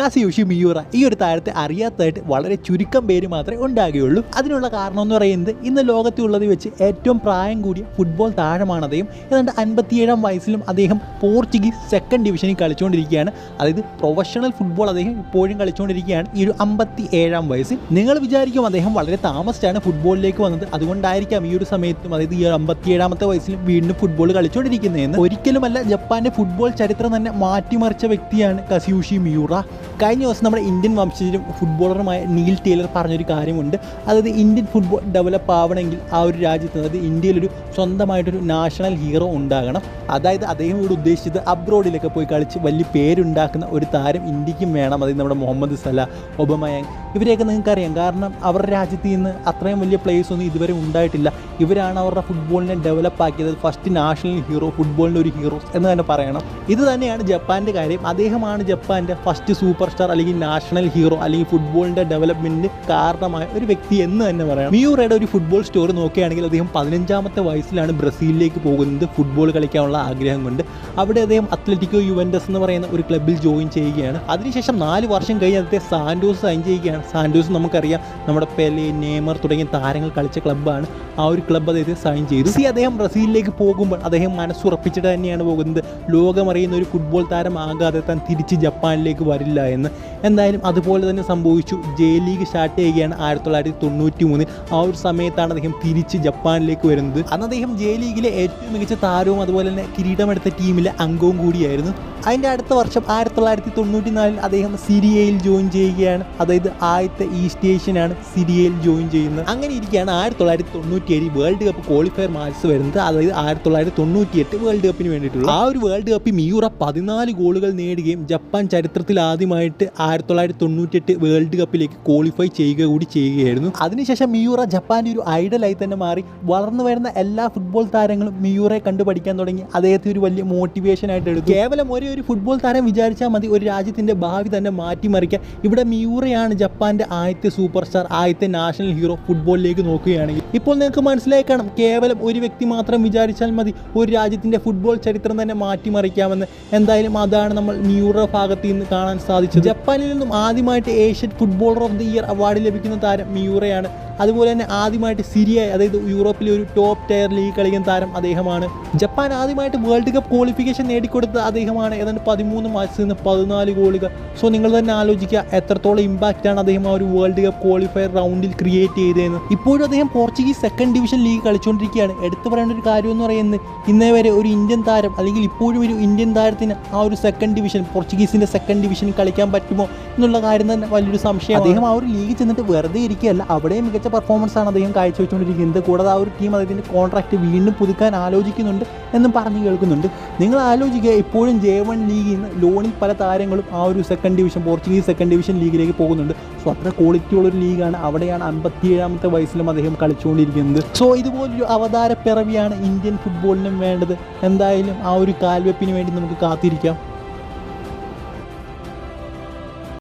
കാസിയോഷി Miura ഈ ഒരു താരത്തെ അറിയാത്തതായിട്ട് വളരെ ചുരുക്കം പേര് മാത്രമേ ഉണ്ടാകുകയുള്ളൂ. അതിനുള്ള കാരണം എന്ന് പറയുന്നത് ഇന്ന് ലോകത്തുള്ളത് വെച്ച് ഏറ്റവും പ്രായം കൂടിയ ഫുട്ബോൾ താരമാണ് അദ്ദേഹം. ഏതാണ്ട് അൻപത്തിയേഴാം വയസ്സിലും അദ്ദേഹം പോർച്ചുഗീസ് സെക്കൻഡ് ഡിവിഷനിൽ കളിച്ചുകൊണ്ടിരിക്കുകയാണ്. അതായത് പ്രൊഫഷണൽ ഫുട്ബോൾ അദ്ദേഹം ഇപ്പോഴും കളിച്ചുകൊണ്ടിരിക്കുകയാണ്. ഈ ഒരു അമ്പത്തി ഏഴാം വയസ്സിൽ നിങ്ങൾ വിചാരിക്കും അദ്ദേഹം വളരെ താമസിച്ചാണ് ഫുട്ബോളിലേക്ക് വന്നത്. അതുകൊണ്ടായിരിക്കാം ഈ ഒരു സമയത്തും അതായത് ഈ അമ്പത്തിയേഴാമത്തെ വയസ്സിലും വീണ്ടും ഫുട്ബോൾ കളിച്ചുകൊണ്ടിരിക്കുന്നതെന്ന്. ഒരിക്കലുമല്ല ജപ്പാന്റെ ഫുട്ബോൾ ചരിത്രം തന്നെ മാറ്റിമറിച്ച വ്യക്തിയാണ് കസിയൂഷി മിയൂറ. കഴിഞ്ഞ ദിവസം നമ്മുടെ ഇന്ത്യൻ വംശജരും ഫുട്ബോളറുമായ നീൽ ടേലർ പറഞ്ഞൊരു കാര്യമുണ്ട്. അതായത് ഇന്ത്യൻ ഫുട്ബോൾ ഡെവലപ്പ് ആവണമെങ്കിൽ ആ ഒരു രാജ്യത്ത് അതായത് ഇന്ത്യയിലൊരു സ്വന്തമായിട്ടൊരു നാഷണൽ ഹീറോ ഉണ്ടാകണം. അതായത് അദ്ദേഹം ഇവിടെ ഉദ്ദേശിച്ചത് അബ്രോഡിലൊക്കെ പോയി കളിച്ച് വലിയ പേരുണ്ടാക്കുന്ന ഒരു താരം ഇന്ത്യക്കും വേണം. അതായത് നമ്മുടെ മുഹമ്മദ് സല ഒബമയങ് ഇവരെയൊക്കെ നിങ്ങൾക്കറിയാം. കാരണം അവരുടെ രാജ്യത്ത് നിന്ന് അത്രയും വലിയ പ്ലേയേഴ്സ് ഒന്നും ഇതുവരെ ഉണ്ടായിട്ടില്ല. ഇവരാണ് അവരുടെ ഫുട്ബോളിനെ ഡെവലപ്പ് ആക്കിയത്. ഫസ്റ്റ് നാഷണൽ ഹീറോ ഫുട്ബോളിന്റെ ഒരു ഹീറോസ് എന്ന് തന്നെ പറയണം. ഇത് തന്നെയാണ് ജപ്പാന്റെ കാര്യം. അദ്ദേഹമാണ് ജപ്പാന്റെ ഫസ്റ്റ് സൂപ്പർ സ്റ്റാർ അല്ലെങ്കിൽ നാഷണൽ ഹീറോ അല്ലെങ്കിൽ ഫുട്ബോളിന്റെ ഡെവലപ്മെന്റിന് കാരണമായ ഒരു വ്യക്തി എന്ന് തന്നെ പറയാം. മിയൂറയുടെ ഒരു ഫുട്ബോൾ സ്റ്റോറി നോക്കുകയാണെങ്കിൽ അദ്ദേഹം പതിനഞ്ചാമത്തെ വയസ്സിലാണ് ബ്രസീലിലേക്ക് പോകുന്നത്. ഫുട്ബോൾ കളിക്കാനുള്ള ആഗ്രഹം കൊണ്ട്. അവിടെ അദ്ദേഹം അത്ലറ്റിക്കോ യുവൻഡസ് എന്ന് പറയുന്ന ഒരു ക്ലബ്ബിൽ ജോയിൻ ചെയ്യുകയാണ്. അതിനുശേഷം നാല് വർഷം കഴിഞ്ഞ് അദ്ദേഹത്തെ സാൻഡോസ് സൈൻ ചെയ്യുകയാണ്. സാൻഡോസ് നമുക്കറിയാം നമ്മുടെ പെലെ നേമർ തുടങ്ങിയ താരങ്ങൾ കളിച്ച ക്ലബ്ബാണ് ആ ഒരു ക്ലബ്ബ് അദ്ദേഹത്തെ സൈൻ ചെയ്തു. സി അദ്ദേഹം ബ്രസീലിലേക്ക് പോകുമ്പോൾ അദ്ദേഹം മനസ്സുറപ്പിച്ചിട്ട് തന്നെയാണ് പോകുന്നത്. ലോകമറിയുന്ന ഒരു ഫുട്ബോൾ താരം ആകാതെ താൻ തിരിച്ച് ജപ്പാനിലേക്ക് വരില്ല. എന്ന്. എന്തായാലും അതുപോലെ തന്നെ സംഭവിച്ചു. ജെ ലീഗ് സ്റ്റാർട്ട് ചെയ്യുകയാണ് ആയിരത്തി തൊള്ളായിരത്തി തൊണ്ണൂറ്റി മൂന്നിൽ ആ ഒരു സമയത്താണ് അദ്ദേഹം തിരിച്ച് ജപ്പാനിലേക്ക് വരുന്നത്. അന്ന് അദ്ദേഹം ജെ ലീഗിലെ ഏറ്റവും മികച്ച താരവും അതുപോലെ തന്നെ കിരീടമെടുത്ത ടീമിലെ അംഗവും കൂടിയായിരുന്നു. അതിന്റെ അടുത്ത വർഷം ആയിരത്തി തൊള്ളായിരത്തി തൊണ്ണൂറ്റി നാലിൽ അദ്ദേഹം സിരിയയിൽ ജോയിൻ ചെയ്യുകയാണ്. അതായത് ആദ്യത്തെ ഈസ്റ്റ് ഏഷ്യനാണ് സിരിയയിൽ ജോയിൻ ചെയ്യുന്നത്. അങ്ങനെ ഇരിക്കുകയാണ് ആയിരത്തി തൊള്ളായിരത്തി തൊണ്ണൂറ്റി ഏഴ് വേൾഡ് കപ്പ് ക്വാളിഫയർ മാച്ച് വരുന്നത്. അതായത് ആയിരത്തി തൊള്ളായിരത്തി തൊണ്ണൂറ്റി എട്ട് വേൾഡ് കപ്പിന് വേണ്ടിയിട്ടുള്ള ആ ഒരു വേൾഡ് കപ്പിൽ മിയൂറ പതിനാല് ഗോളുകൾ നേടുകയും ജപ്പാൻ ചരിത്രത്തിൽ ആദ്യമായിട്ട് ആയിരത്തി തൊള്ളായിരത്തി തൊണ്ണൂറ്റെട്ട് വേൾഡ് കപ്പിലേക്ക് ക്വാളിഫൈ ചെയ്യുക കൂടി ചെയ്യുകയായിരുന്നു. അതിനുശേഷം മിയൂറ ജപ്പാന്റെ ഒരു ഐഡലായി തന്നെ മാറി. വളർന്നു വരുന്ന എല്ലാ ഫുട്ബോൾ താരങ്ങളും മിയൂറെ കണ്ടു പഠിക്കാൻ തുടങ്ങി. അദ്ദേഹത്തെ ഒരു വലിയ മോട്ടിവേഷൻ ആയിട്ട് എടുത്തു. കേവലം ഒരേ ഒരു ഫുട്ബോൾ താരം വിചാരിച്ചാൽ മതി ഒരു രാജ്യത്തിന്റെ ഭാവി തന്നെ മാറ്റിമറിക്കാൻ. ഇവിടെ മിയൂറയാണ് ജപ്പാന്റെ ആദ്യത്തെ സൂപ്പർ സ്റ്റാർ ആദ്യത്തെ നാഷണൽ ഹീറോ ഫുട്ബോളിലേക്ക് നോക്കുകയാണെങ്കിൽ. ഇപ്പോൾ നിങ്ങൾക്ക് മനസ്സിലായി കാണും. കേവലം ഒരു വ്യക്തി മാത്രം വിചാരിച്ചാൽ മതി ഒരു രാജ്യത്തിന്റെ ഫുട്ബോൾ ചരിത്രം തന്നെ മാറ്റിമറിക്കാമെന്ന്. എന്തായാലും അതാണ് നമ്മൾ മിയൂറ ഭാഗത്ത് നിന്ന് കാണാൻ സാധിച്ചത് ജപ്പാനിൽ നിന്നും ആദ്യമായിട്ട് Asian footballer of the year award ലഭിക്കുന്ന താരം മിയൂറയാണ് അതുപോലെ തന്നെ ആദ്യമായിട്ട് സിരിയ അതായത് യൂറോപ്പിലെ ഒരു ടോപ്പ് ടയർ ലീഗ് കളിക്കുന്ന താരം അദ്ദേഹമാണ്. ജപ്പാൻ ആദ്യമായിട്ട് വേൾഡ് കപ്പ് ക്വാളിഫിക്കേഷൻ നേടിക്കൊടുത്ത അദ്ദേഹമാണ്. ഏതാണ്ട് പതിമൂന്ന് മാച്ചിൽ നിന്ന് പതിനാല് ഗോളുകൾ സോ നിങ്ങൾ തന്നെ ആലോചിക്കുക എത്രത്തോളം ഇമ്പാക്റ്റ് ആണ് അദ്ദേഹം ആ ഒരു വേൾഡ് കപ്പ് ക്വാളിഫയർ റൗണ്ടിൽ ക്രിയേറ്റ് ചെയ്തതെന്ന്. ഇപ്പോഴും അദ്ദേഹം പോർച്ചുഗീസ് സെക്കൻഡ് ഡിവിഷൻ ലീഗ് കളിച്ചുകൊണ്ടിരിക്കുകയാണ് എടുത്തു പറയേണ്ട ഒരു കാര്യം എന്ന് പറയുന്നത് ഇന്നേ വരെ ഒരു ഇന്ത്യൻ താരം അല്ലെങ്കിൽ ഇപ്പോഴും ഒരു ഇന്ത്യൻ താരത്തിന് ആ ഒരു സെക്കൻഡ് ഡിവിഷൻ പോർച്ചുഗീസിന്റെ സെക്കൻഡ് ഡിവിഷൻ കളിക്കാൻ പറ്റുമോ എന്നുള്ള കാര്യം തന്നെ വലിയൊരു സംശയം അദ്ദേഹം ആ ഒരു ലീഗ് ചെന്നിട്ട് വെറുതെ ഇരിക്കുകയല്ല അവിടെ മികച്ച പെർഫോമൻസ് ആണ് അദ്ദേഹം കാഴ്ചവെച്ചുകൊണ്ടിരിക്കുന്നത്. കൂടാതെ ആ ഒരു ടീം അദ്ദേഹത്തിന്റെ കോൺട്രാക്റ്റ് വീണ്ടും പുതുക്കാൻ ആലോചിക്കുന്നുണ്ട് എന്നും പറഞ്ഞു കേൾക്കുന്നുണ്ട്. നിങ്ങൾ ആലോചിക്കുക ഇപ്പോഴും ജെ വൺ ലീഗിൽ നിന്ന് ലോണിൽ പല താരങ്ങളും ആ ഒരു second division Portuguese second division ലീഗിലേക്ക് പോകുന്നുണ്ട്. സോ അത്ര ക്വാളിറ്റി ഉള്ളൊരു ലീഗാണ് അവിടെയാണ് അമ്പത്തിയേഴാമത്തെ വയസ്സിലും അദ്ദേഹം കളിച്ചുകൊണ്ടിരിക്കുന്നത്. സോ ഇതുപോലൊരു അവതാര പിറവിയാണ് ഇന്ത്യൻ ഫുട്ബോളിനും വേണ്ടത്. എന്തായാലും ആ ഒരു കാൽവെപ്പിന് വേണ്ടി നമുക്ക് കാത്തിരിക്കാം.